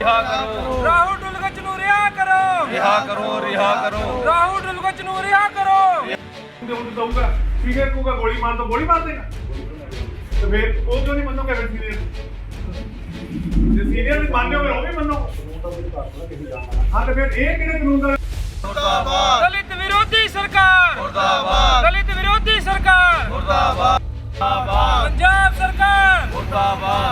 ਰਿਹਾ ਕਰੋ। ਰਾਹੁਲ ਡੁਲਗਚ ਨੂੰ ਰਿਹਾ ਕਰੋ। ਰਿਹਾ ਕਰੋ ਰਿਹਾ ਕਰੋ। ਰਾਹੁਲ ਡੁਲਗਚ ਨੂੰ ਰਿਹਾ ਕਰੋ। ਤੇ ਹੁਣ ਦਊਗਾ। ਸੀਨੀਅਰ ਕੂਗਾ ਗੋਲੀ ਮਾਰ ਦੋ ਗੋਲੀ ਮਾਰ ਦੇਗਾ। ਤੇ ਫਿਰ ਉਹ ਕਿਉਂ ਨਹੀਂ ਮੰਨੋਗੇ ਫਿਰ ਸੀਨੀਅਰ? ਜੇ ਸੀਨੀਅਰ ਵੀ ਮੰਨਦੇ ਹੋ ਫਿਰ ਉਹ ਵੀ ਮੰਨੋ। ਹਾਂ ਤੇ ਫਿਰ ਇਹ ਕਿਹੜੇ ਕਾਨੂੰਨ ਦਾ ਮੁਰਦਾਬਾਦ। ਦਲਿਤ ਵਿਰੋਧੀ ਸਰਕਾਰ। ਮੁਰਦਾਬਾਦ। ਦਲਿਤ ਵਿਰੋਧੀ ਸਰਕਾਰ। ਮੁਰਦਾਬਾਦ। ਪੰਜਾਬ ਸਰਕਾਰ। ਮੁਰਦਾਬਾਦ।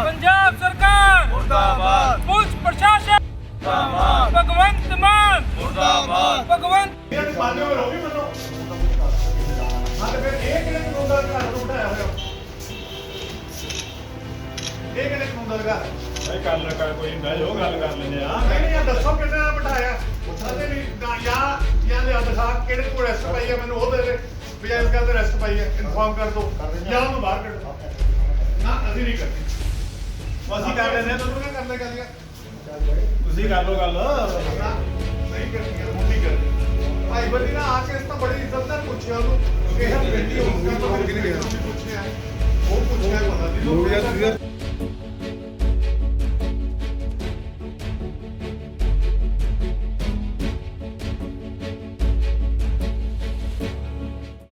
ਇਹ ਕਿਹੜੇ ਕਾਨੂੰਨ ਦਾ ਘਰ ਨਹੀਂ ਕਰ ਲੈ ਕਰ ਕੋਈ ਬਹਿ ਜਾਓ ਗੱਲ ਕਰ ਲੈਂਦੇ ਆ। ਨਹੀਂ ਨਹੀਂ ਇਹ ਦੱਸੋ ਕਿੰਨੇ ਦਾ ਬਿਠਾਇਆ? ਸਾਡੇ ਵੀ ਨਾ- ਜਾਂ ਲਿਆ ਦਿਖਾ ਕਿਹੜੇ ਕੋਲ ਰੈਸਟ ਪਾਈ ਹੈ ਮੈਨੂੰ ਉਹ ਦੇ ਦੇ। ਵੀ ਇਸ ਗੱਲ ਤੇ ਰੈਸਟ ਪਾਈ ਹੈ ਇਨਫਾਰਮ ਕਰ ਦੋ। ਜਾਂ ਉਹਨੂੰ ਬਾਹਰ ਕੱਢ। ਦਿਓ। ਨਾ ਅਸੀਂ ਨਹੀਂ ਕਰਦੇ। ਅਸੀਂ ਕਰ ਲੈਂਦੇ ਤੁਹਾਨੂੰ ਨਾ ਕਰਨਾ ਗੱਲ ਤੁਸੀਂ ਕਰ ਲਓ ਗੱਲ। ਨਹੀਂ ਕਰਨੀ ਹੁਣ ਨਹੀਂ ਕਰਨੀ ਭਾਈ ਬੰਦੀ ਨਾ ਆ ਕੇ ਇਸ ਤਾਂ ਬੜੀ ਇੱਜ਼ਤ ਨਾਲ ਪੁੱਛਿਆ ਉਹਨੂੰ। ਕਿ ਇਹ ਬੇਟੀ ਹੋ ਗਿਆ ਤਾਂ ਕਿਹਨੇ ਗਿਆ ਪੁੱਛਿਆ? ਉਹ ਪੁੱਛਿਆ ਪਤਾ ਨਹੀਂ ਲੋਕ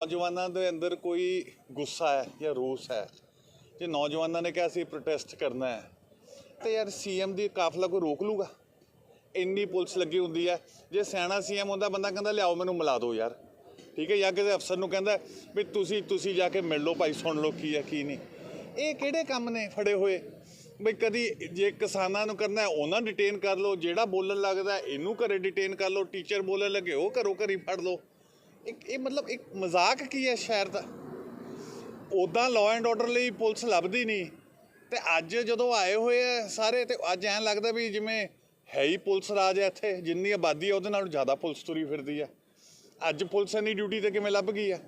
ਨੌਜਵਾਨਾਂ ਦੇ ਅੰਦਰ ਕੋਈ ਗੁੱਸਾ ਹੈ ਜਾਂ ਰੋਸ ਹੈ? ਜੇ ਨੌਜਵਾਨਾਂ ਨੇ ਕਿਹਾ ਸੀ ਪ੍ਰੋਟੈਸਟ ਕਰਨਾ ਹੈ ਤੇ ਯਾਰ ਸੀਐਮ ਦੀ ਕਾਫਲਾ ਕੋਈ ਰੋਕ ਲੂਗਾ ਇੰਨੀ ਪੁਲਿਸ ਲੱਗੀ ਹੁੰਦੀ ਹੈ ਜੇ ਸਿਆਣਾ ਸੀਐਮ ਹੁੰਦਾ ਬੰਦਾ ਕਹਿੰਦਾ ਲਿਆਓ ਮੈਨੂੰ ਮਿਲਾ ਦਿਓ ਯਾਰ। ਠੀਕ ਹੈ ਜਾਂ ਕਿਸੇ ਅਫਸਰ ਨੂੰ ਕਹਿੰਦਾ ਵੀ ਤੁਸੀਂ ਤੁਸੀਂ ਜਾ ਕੇ ਮਿਲ ਲਓ ਭਾਈ ਸੁਣ ਲਓ ਕੀ ਹੈ ਕੀ ਨਹੀਂ। ਇਹ ਕਿਹੜੇ ਕੰਮ ਨੇ ਫੜੇ ਹੋਏ? ਵੀ ਕਦੀ ਜੇ ਕਿਸਾਨਾਂ ਨੂੰ ਕਰਨਾ ਹੈ, ਉਹਨਾਂ ਡਿਟੇਨ ਕਰ ਲਓ। ਜਿਹੜਾ ਬੋਲਣ ਲੱਗਦਾ ਇਹਨੂੰ ਘਰੇ ਡਿਟੇਨ ਕਰ ਲਓ। ਟੀਚਰ ਬੋਲਣ ਲੱਗੇ ਉਹ ਘਰੋਂ ਘਰੀ ਫੜ ਲਓ। ਇੱਕ ਇਹ ਮਤਲਬ ਇੱਕ ਮਜ਼ਾਕ ਕੀ ਹੈ ਸ਼ਹਿਰ ਦਾ? ਉਦਾਂ ਲਾਅ ਐਂਡ ਆਰਡਰ ਲਈ ਪੁਲਿਸ ਲੱਭਦੀ ਨਹੀਂ ਤੇ ਅੱਜ ਜਦੋਂ ਆਏ ਹੋਏ ਆ ਸਾਰੇ ਤੇ ਅੱਜ ਐਂ ਲੱਗਦਾ ਵੀ ਜਿਵੇਂ ਹੈ ਹੀ ਪੁਲਿਸ ਰਾਜ ਹੈ ਇੱਥੇ, ਜਿੰਨੀ ਆਬਾਦੀ ਹੈ ਉਹਦੇ ਨਾਲੋਂ ਜ਼ਿਆਦਾ ਪੁਲਿਸ ਤੁਰੀ ਫਿਰਦੀ ਆ। ਅੱਜ ਪੁਲਿਸ ਇੰਨੀ ਡਿਊਟੀ ਤੇ ਕਿਵੇਂ ਲੱਭ ਗਈ ਆ?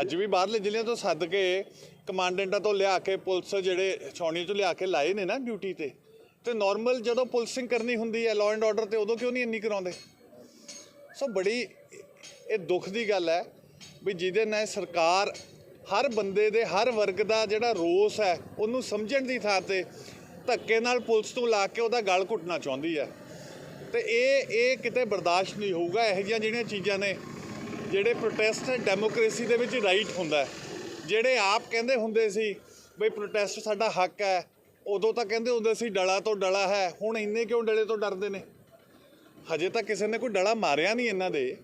ਅੱਜ ਵੀ ਬਾਹਰਲੇ ਜ਼ਿਲ੍ਹਿਆਂ ਤੋਂ ਸੱਦ ਕੇ ਕਮਾਂਡੈਂਟਾਂ ਤੋਂ ਲਿਆ ਕੇ ਪੁਲਿਸ ਜਿਹੜੇ ਛਾਉਣੀ ਤੋਂ ਲਿਆ ਕੇ ਲਾਏ ਨੇ ਨਾ ਡਿਊਟੀ ਤੇ ਤੇ ਨਾਰਮਲ ਜਦੋਂ ਪੁਲਿਸਿੰਗ ਕਰਨੀ ਹੁੰਦੀ ਹੈ ਲਾਅ ਐਂਡ ਆਰਡਰ ਤੇ ਉਦੋਂ ਕਿਉਂ ਨਹੀਂ ਇੰਨੀ ਕਰਾਉਂਦੇ? ਸੋ ਬੜੀ ਇਹ ਦੁੱਖ ਦੀ ਗੱਲ ਹੈ ਵੀ ਜਿਹਦੇ ਨਾਲ ਸਰਕਾਰ ਹਰ ਬੰਦੇ ਦੇ, ਹਰ ਵਰਗ ਦਾ ਜਿਹੜਾ ਰੋਸ ਹੈ, ਉਹਨੂੰ ਸਮਝਣ ਦੀ ਥਾਂ ਤੇ ਧੱਕੇ ਨਾਲ ਪੁਲਿਸ ਤੋਂ ਲਾ ਕੇ ਉਹਦਾ ਗਲ ਘੁੱਟਣਾ ਚਾਹੁੰਦੀ ਹੈ। ਤੇ ਇਹ ਇਹ ਕਿਤੇ ਬਰਦਾਸ਼ਤ ਨਹੀਂ ਹੋਊਗਾ, ਇਹੋ ਜਿਹੀਆਂ ਜਿਹੜੀਆਂ ਚੀਜ਼ਾਂ ਨੇ, ਜਿਹੜੇ ਪ੍ਰੋਟੈਸਟ ਡੈਮੋਕ੍ਰੇਸੀ ਦੇ ਵਿੱਚ ਰਾਈਟ ਹੁੰਦਾ ਜਿਹੜੇ ਆਪ ਕਹਿੰਦੇ ਹੁੰਦੇ ਸੀ ਬਈ ਪ੍ਰੋਟੈਸਟ ਸਾਡਾ ਹੱਕ ਹੈ, ਉਦੋਂ ਤਾਂ ਕਹਿੰਦੇ ਹੁੰਦੇ ਸੀ ਡਲਾ ਤੋਂ ਡਲਾ ਹੈ, ਹੁਣ ਇੰਨੇ ਕਿਉਂ ਡਲੇ ਤੋਂ ਡਰਦੇ ਨੇ? ਹਜੇ ਤੱਕ ਕਿਸੇ ਨੇ ਕੋਈ ਡਲਾ ਮਾਰਿਆ ਨਹੀਂ ਇਹਨਾਂ ਦੇ।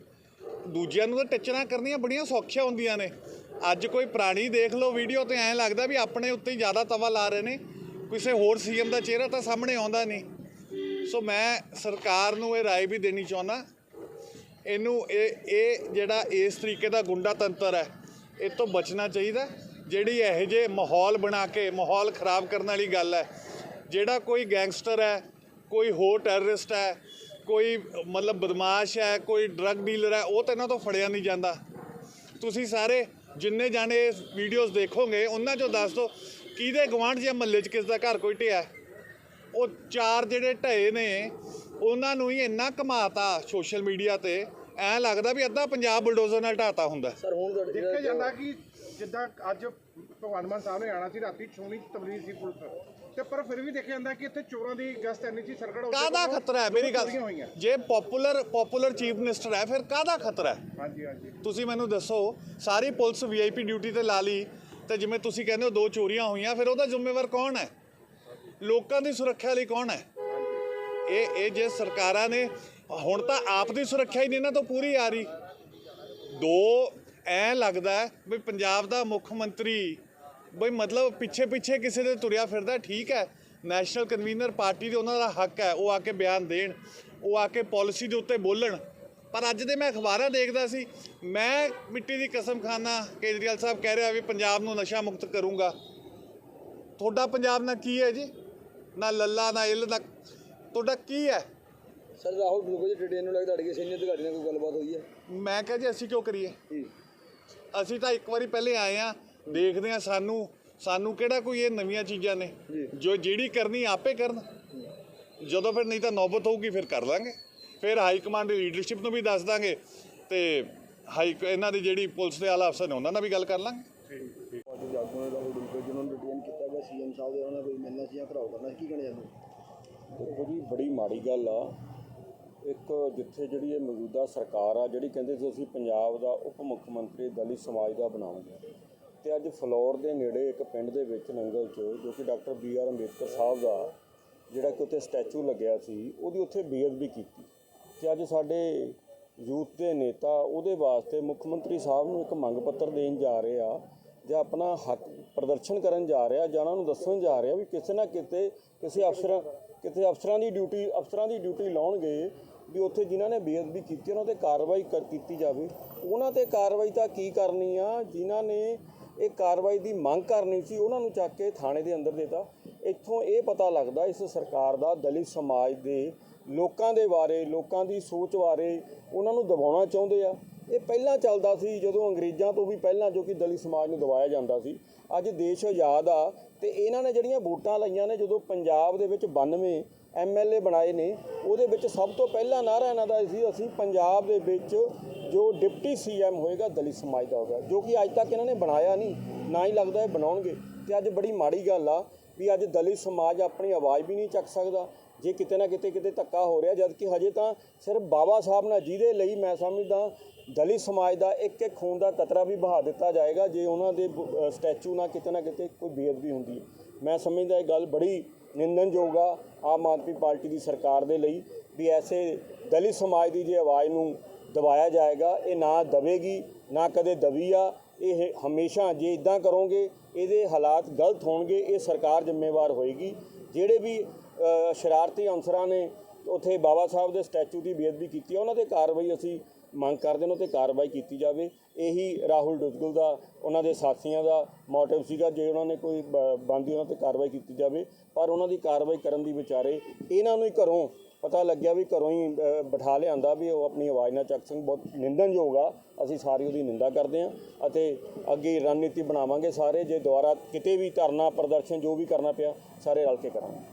ਦੂਜਿਆਂ ਨੂੰ ਤਾਂ ਟੱਚਰਾਂ ਕਰਨੀਆਂ ਬੜੀਆਂ ਸੌਖੀਆਂ ਹੁੰਦੀਆਂ ਨੇ ਅੱਜ ਕੋਈ ਪ੍ਰਾਣੀ ਦੇਖ ਲਓ ਵੀਡੀਓ ਤੇ ਐਂ ਲੱਗਦਾ ਵੀ ਆਪਣੇ ਉੱਤੇ ਹੀ ਜ਼ਿਆਦਾ ਤਵਾ ਲਾ ਰਹੇ ਨੇ ਕਿਸੇ ਹੋਰ ਸੀਐਮ ਦਾ ਚਿਹਰਾ ਤਾਂ ਸਾਹਮਣੇ ਆਉਂਦਾ ਨਹੀਂ ਸੋ ਮੈਂ ਸਰਕਾਰ ਨੂੰ ਇਹ رائے ਵੀ ਦੇਣੀ ਚਾਹੁੰਦਾ ਇਹਨੂੰ ਇਹ ਇਹ ਜਿਹੜਾ ਇਸ ਤਰੀਕੇ ਦਾ ਗੁੰਡਾ ਤੰਤਰ ਹੈ ਇਹ ਤੋਂ ਬਚਣਾ ਚਾਹੀਦਾ ਜਿਹੜੀ ਇਹੋ ਜਿਹੇ ਮਾਹੌਲ ਬਣਾ ਕੇ ਮਾਹੌਲ ਖਰਾਬ ਕਰਨ ਵਾਲੀ ਗੱਲ ਹੈ ਜਿਹੜਾ ਕੋਈ ਗੈਂਗਸਟਰ ਹੈ ਕੋਈ ਹੋਰ ਟੈਰਰਿਸਟ ਹੈ ਕੋਈ, ਮਤਲਬ ਬਦਮਾਸ਼ ਹੈ, ਕੋਈ ਡਰੱਗ ਡੀਲਰ ਹੈ, ਉਹ ਤਾਂ ਇਹਨਾਂ ਤੋਂ ਫੜਿਆ ਨਹੀਂ ਜਾਂਦਾ। ਤੁਸੀਂ ਸਾਰੇ ਜਿੰਨੇ ਜਾਣੇ ਵੀਡੀਓਜ਼ ਦੇਖੋਗੇ, ਉਹਨਾਂ ਚੋਂ ਦੱਸ ਦਿਓ, ਕਿਹਦੇ ਗਵਾਂਢ ਜਾਂ ਮਹੱਲੇ 'ਚ ਕਿਸ ਦਾ ਘਰ ਕੋਈ ਢਿਆ ਉਹ ਚਾਰ ਜਿਹੜੇ ਢਏ ਨੇ, ਉਹਨਾਂ ਨੂੰ ਹੀ ਇੰਨਾ ਕਮਾਤਾ ਸੋਸ਼ਲ ਮੀਡੀਆ ਤੇ ਐਂ ਲੱਗਦਾ ਵੀ ਅੱਧਾ ਪੰਜਾਬ ਬੁਲਡੋਜ਼ਰ ਨਾਲ ਢਾਤਾ ਹੁੰਦਾ। ਦੇਖਿਆ ਜਾਂਦਾ ਕਿ ਜਿੱਦਾਂ ਅੱਜ ਭਗਵਾਨ ਮਾਨ ਸਾਹਿਬ ਨੇ ਆਣਾ ਸੀ ਰਾਤੀ ਛੋਣੀ ਤਬਲੀਗ ਸੀ ਪੁਲਿਸ ਤੇ। ਪਰ ਫਿਰ ਵੀ ਦੇਖਿਆ ਜਾਂਦਾ ਕਿ ਇੱਥੇ ਚੋਰਾਂ ਦੀ ਗਸ਼ਤ ਇੰਨੀ ਸੀ ਸਰਕਟ ਹਾਊਸ ਦੇ ਕਾਹਦਾ ਖਤਰਾ ਹੈ? ਮੇਰੀ ਗੱਲ। ਜੇ ਪਪੂਲਰ ਪਪੂਲਰ ਚੀਫ ਮਿਨਿਸਟਰ ਹੈ ਫਿਰ ਕਾਹਦਾ ਖਤਰਾ ਹੈ? ਹਾਂਜੀ ਹਾਂਜੀ। ਤੁਸੀਂ ਮੈਨੂੰ ਦੱਸੋ ਸਾਰੀ ਪੁਲਿਸ ਵੀਆਈਪੀ ਡਿਊਟੀ ਤੇ ਲਾ ਲਈ ਤੇ ਜਿਵੇਂ ਤੁਸੀਂ ਕਹਿੰਦੇ ਹੋ ਦੋ ਚੋਰੀਆਂ ਹੋਈਆਂ ਫਿਰ ਉਹਦਾ ਜ਼ਿੰਮੇਵਾਰ ਕੌਣ ਹੈ? ਲੋਕਾਂ ਦੀ ਸੁਰੱਖਿਆ ਲਈ ਕੌਣ ਹੈ? ਇਹ ਇਹ ਜੇ ਸਰਕਾਰਾਂ ਨੇ ਹੁਣ ਤਾਂ ਆਪ ਦੀ ਸੁਰੱਖਿਆ ਹੀ ਨਹੀਂ ਇਹਨਾਂ ਤੋਂ ਪੂਰੀ ਆ ਰਹੀ। ਦੋ, ਐ ਲੱਗਦਾ ਵੀ ਪੰਜਾਬ ਦਾ ਮੁੱਖ ਮੰਤਰੀ ਬਈ ਮਤਲਬ ਪਿੱਛੇ ਪਿੱਛੇ ਕਿਸੇ ਦੇ ਤੁਰਿਆ ਫਿਰਦਾ, ਠੀਕ ਹੈ। ਨੈਸ਼ਨਲ ਕਨਵੀਨਰ ਪਾਰਟੀ ਦੇ ਉਹਨਾਂ ਦਾ ਹੱਕ ਹੈ, ਉਹ ਆ ਕੇ ਬਿਆਨ ਦੇਣ, ਉਹ ਆ ਕੇ ਪਾਲਿਸੀ ਦੇ ਉੱਤੇ ਬੋਲਣ। ਪਰ ਅੱਜ ਦੇ ਮੈਂ ਅਖਬਾਰਾਂ ਦੇਖਦਾ ਸੀ, ਮੈਂ ਮਿੱਟੀ ਦੀ ਕਸਮ ਖਾਨਾ ਕੇਜਰੀਵਾਲ ਸਾਹਿਬ ਕਹਿ ਰਿਹਾ ਵੀ ਪੰਜਾਬ ਨੂੰ ਨਸ਼ਾ ਮੁਕਤ ਕਰੂੰਗਾ। ਤੁਹਾਡਾ ਪੰਜਾਬ ਨਾਲ ਕੀ ਹੈ ਜੀ? ਨਾ ਲੱਲਾ, ਨਾ ਇਲ, ਨਾ ਤੁਹਾਡਾ ਕੀ ਹੈ? ਸਰ ਰਾਹੁਲ ਬਿਲਕੁਲ ਜੀ ਡਿਟੇਨ ਨੂੰ ਲੱਗਦਾ ਤੁਹਾਡੇ ਸੀਨੀਅਰ ਅਧਿਕਾਰੀ ਨਾਲ ਕੋਈ ਗੱਲਬਾਤ ਹੋਈ ਹੈ? ਮੈਂ ਕਿਹਾ ਜੀ ਅਸੀਂ ਕਿਉਂ ਕਰੀਏ? ਜੀ। ਅਸੀਂ ਤਾਂ ਇੱਕ ਵਾਰੀ ਪਹਿਲੇ ਆਏ ਆ ਦੇਖਦੇ ਆ ਸਾਨੂੰ ਸਾਨੂੰ ਕਿਹੜਾ ਕੋਈ ਇਹ ਨਵੀਆਂ ਚੀਜ਼ਾਂ ਨੇ? ਜੋ। ਜਿਹੜੀ ਕਰਨੀ ਆਪੇ ਕਰਨ। ਜਦੋਂ ਫਿਰ ਨਹੀਂ ਤਾਂ ਨੌਬਤ ਹੋਊਗੀ ਫਿਰ ਕਰ ਲਾਂਗੇ। ਫਿਰ ਹਾਈ ਕਮਾਂਡ ਦੀ ਲੀਡਰਸ਼ਿਪ ਨੂੰ ਵੀ ਦੱਸ ਦਾਂਗੇ ਤੇ ਹਾਈ ਇਹਨਾਂ ਦੀ ਜਿਹੜੀ ਪੁਲਿਸ ਦੇ ਆਲਾ ਅਫਸਰ ਨੇ ਉਹਨਾਂ ਨਾਲ ਵੀ ਗੱਲ ਕਰ ਲਾਂਗੇ। ਜੀ ਬੜੀ ਮਾੜੀ ਗੱਲ ਆ। ਇੱਕ ਜਿੱਥੇ ਜਿਹੜੀ ਇਹ ਮੌਜੂਦਾ ਸਰਕਾਰ ਆ, ਜਿਹੜੀ ਕਹਿੰਦੇ ਸੀ ਅਸੀਂ ਪੰਜਾਬ ਦਾ ਉਪ ਮੁੱਖ ਮੰਤਰੀ ਦਲਿਤ ਸਮਾਜ ਦਾ ਬਣਾਉਂਗੇ। ਤੇ ਅੱਜ ਫਲੋਰ ਦੇ ਨੇੜੇ ਇੱਕ ਪਿੰਡ ਦੇ ਵਿੱਚ ਨੰਗਲ 'ਚ, ਜੋ ਕਿ doctor B R Ambedkar Sahib ਦਾ ਜਿਹੜਾ ਕਿ ਉੱਥੇ ਸਟੈਚੂ ਲੱਗਿਆ ਸੀ, ਉਹਦੀ ਉੱਥੇ ਬੇਅਦਬੀ ਕੀਤੀ। ਤੇ ਅੱਜ ਸਾਡੇ ਯੂਥ ਦੇ ਨੇਤਾ, ਉਹਦੇ ਵਾਸਤੇ ਮੁੱਖ ਮੰਤਰੀ ਸਾਹਿਬ ਨੂੰ ਇੱਕ ਮੰਗ ਪੱਤਰ ਦੇਣ ਜਾ ਰਹੇ ਆ, ਜਾਂ ਆਪਣਾ ਹੱਕ ਪ੍ਰਦਰਸ਼ਨ ਕਰਨ ਜਾ ਰਿਹਾ ਜਾਂ ਉਹਨਾਂ ਨੂੰ ਦੱਸਣ ਜਾ ਰਿਹਾ ਵੀ ਕਿਸੇ ਨਾ ਕਿਤੇ ਕਿਸੇ ਅਫਸਰਾਂ, ਕਿਤੇ ਅਫਸਰਾਂ ਦੀ ਡਿਊਟੀ, ਅਫਸਰਾਂ ਦੀ ਡਿਊਟੀ ਲਾਉਣਗੇ ਵੀ ਉੱਥੇ ਜਿਨ੍ਹਾਂ ਨੇ ਬੇਅਦਬੀ ਕੀਤੀ ਉਹਨਾਂ ਤੇ ਕਾਰਵਾਈ ਕਰ, ਕੀਤੀ ਜਾਵੇ। ਉਹਨਾਂ ਤੇ ਕਾਰਵਾਈ ਤਾਂ ਕੀ ਕਰਨੀ ਆ? ਜਿਨ੍ਹਾਂ ਨੇ ਇਹ ਕਾਰਵਾਈ ਦੀ ਮੰਗ ਕਰਨੀ ਸੀ, ਉਹਨਾਂ ਨੂੰ ਚੱਕ ਕੇ ਥਾਣੇ ਦੇ ਅੰਦਰ ਦੇਤਾ। ਇੱਥੋਂ ਇਹ ਪਤਾ ਲੱਗਦਾ, ਇਸ ਸਰਕਾਰ ਦਾ ਦਲਿਤ ਸਮਾਜ ਦੇ ਲੋਕਾਂ ਦੇ ਬਾਰੇ, ਲੋਕਾਂ ਦੀ ਸੋਚ ਬਾਰੇ ਉਹਨਾਂ ਨੂੰ ਦਬਾਉਣਾ ਚਾਹੁੰਦੇ ਆ। ਇਹ ਪਹਿਲਾਂ ਚੱਲਦਾ ਸੀ, ਜਦੋਂ ਅੰਗਰੇਜ਼ਾਂ ਤੋਂ ਵੀ ਪਹਿਲਾਂ ਜੋ ਕਿ ਦਲਿਤ ਸਮਾਜ ਨੂੰ ਦਬਾਇਆ ਜਾਂਦਾ ਸੀ। ਅੱਜ ਦੇਸ਼ ਆਜ਼ਾਦ ਆ, ਤੇ ਇਹਨਾਂ ਨੇ ਜਿਹੜੀਆਂ ਵੋਟਾਂ ਲਈਆਂ ਨੇ, ਜਦੋਂ ਪੰਜਾਬ ਦੇ ਵਿੱਚ 92 ਐਮਐਲਏ ਬਣਾਏ ਨੇ, ਉਹਦੇ ਵਿੱਚ ਸਭ ਤੋਂ ਪਹਿਲਾ ਨਾਰਾ ਇਹਨਾਂ ਦਾ ਸੀ, ਅਸੀਂ ਪੰਜਾਬ ਦੇ ਵਿੱਚ ਜੋ ਡਿਪਟੀ ਸੀਐਮ ਹੋਏਗਾ, ਦਲਿਤ ਸਮਾਜ ਦਾ ਹੋਗਾ ਜੋ ਕਿ ਅੱਜ ਤੱਕ ਇਹਨਾਂ ਨੇ ਬਣਾਇਆ ਨਹੀਂ, ਨਾ ਹੀ ਲੱਗਦਾ ਇਹ ਬਣਾਉਣਗੇ। ਤੇ ਅੱਜ ਬੜੀ ਮਾੜੀ ਗੱਲ ਆ ਵੀ ਅੱਜ ਦਲਿਤ ਸਮਾਜ ਆਪਣੀ ਆਵਾਜ਼ ਵੀ ਨਹੀਂ ਚੱਕ ਸਕਦਾ, ਜੇ ਕਿਤੇ ਨਾ ਕਿਤੇ ਕਿਤੇ ਧੱਕਾ ਹੋ ਰਿਹਾ ਜਦ ਕਿ ਹਜੇ ਤਾਂ ਸਿਰਫ ਬਾਬਾ ਸਾਹਿਬ ਨਾਲ ਜਿਹਦੇ ਲਈ ਮੈਂ ਸਮਝਦਾ, ਦਲਿਤ ਸਮਾਜ ਦਾ ਇੱਕ ਇੱਕ ਖੂਨ ਦਾ ਕਤਰਾ ਵੀ ਬਹਾ ਦਿੱਤਾ ਜਾਏਗਾ, ਜੇ ਉਹਨਾਂ ਦੇ ਸਟੈਚੂ ਨਾਲ ਕਿਤੇ ਨਾ ਕਿਤੇ ਕੋਈ ਬੇਅਦਬੀ ਹੁੰਦੀ ਹੈ। ਮੈਂ ਸਮਝਦਾ ਇਹ ਗੱਲ ਬੜੀ ਨਿੰਦਨਯੋਗ ਆ ਆਮ ਆਦਮੀ ਪਾਰਟੀ ਦੀ ਸਰਕਾਰ ਦੇ ਲਈ ਵੀ ਐਸੇ ਦਲਿਤ ਸਮਾਜ ਦੀ ਜੇ ਆਵਾਜ਼ ਨੂੰ ਦਬਾਇਆ ਜਾਏਗਾ, ਇਹ ਨਾ ਦਵੇਗੀ, ਨਾ ਕਦੇ ਦਵੀ ਆ। ਇਹ ਹਮੇਸ਼ਾ ਜੇ ਇਦਾਂ ਕਰੋਗੇ, ਇਹਦੇ ਹਾਲਾਤ ਗਲਤ ਹੋਣਗੇ, ਇਹ ਸਰਕਾਰ ਜ਼ਿੰਮੇਵਾਰ ਹੋਏਗੀ। ਜਿਹੜੇ ਵੀ ਸ਼ਰਾਰਤੀ ਅਨਸਰਾਂ ਨੇ ਉੱਥੇ ਬਾਬਾ ਸਾਹਿਬ ਦੇ ਸਟੈਚੂ ਦੀ ਬੇਅਦਬੀ ਕੀਤੀ ਆ, ਉਹਨਾਂ ਤੇ ਕਾਰਵਾਈ ਅਸੀਂ ਮੰਗ ਕਰਦੇ ਨੇ ਤੇ ਕਾਰਵਾਈ ਕੀਤੀ ਜਾਵੇ। ਇਹੀ ਰਾਹੁਲ ਡੁੱਗਲ ਦਾ, ਉਹਨਾਂ ਦੇ ਸਾਥੀਆਂ ਦਾ ਮੋਟਿਵ ਸੀਗਾ, ਜੇ ਉਹਨਾਂ ਨੇ ਕੋਈ ਬੰਦੀ ਉਹਨਾਂ ਤੇ ਕਾਰਵਾਈ ਕੀਤੀ ਜਾਵੇ। ਪਰ ਉਹਨਾਂ ਦੀ ਕਾਰਵਾਈ ਕਰਨ ਦੀ ਵਿਚਾਰੇ ਇਹਨਾਂ ਨੂੰ ਹੀ ਘਰੋਂ ਪਤਾ ਲੱਗਿਆ ਵੀ ਘਰੋਂ ਹੀ ਬਿਠਾ ਲਿਆਂਦਾ ਵੀ ਉਹ ਆਪਣੀ ਆਵਾਜ਼ ਨਾਲ ਚੱਕ ਸਕਣ। ਬਹੁਤ ਨਿੰਦਨਯੋਗ ਆ। ਅਸੀਂ ਸਾਰੀ ਉਹਦੀ ਨਿੰਦਾ ਕਰਦੇ ਹਾਂ ਅਤੇ ਅੱਗੇ ਰਣਨੀਤੀ ਬਣਾਵਾਂਗੇ ਸਾਰੇ। ਜੇ ਦੁਬਾਰਾ ਕਿਤੇ ਵੀ ਧਰਨਾ, ਪ੍ਰਦਰਸ਼ਨ ਜੋ ਵੀ ਕਰਨਾ ਪਿਆ, ਸਾਰੇ ਰਲ ਕੇ ਕਰਾਂਗੇ।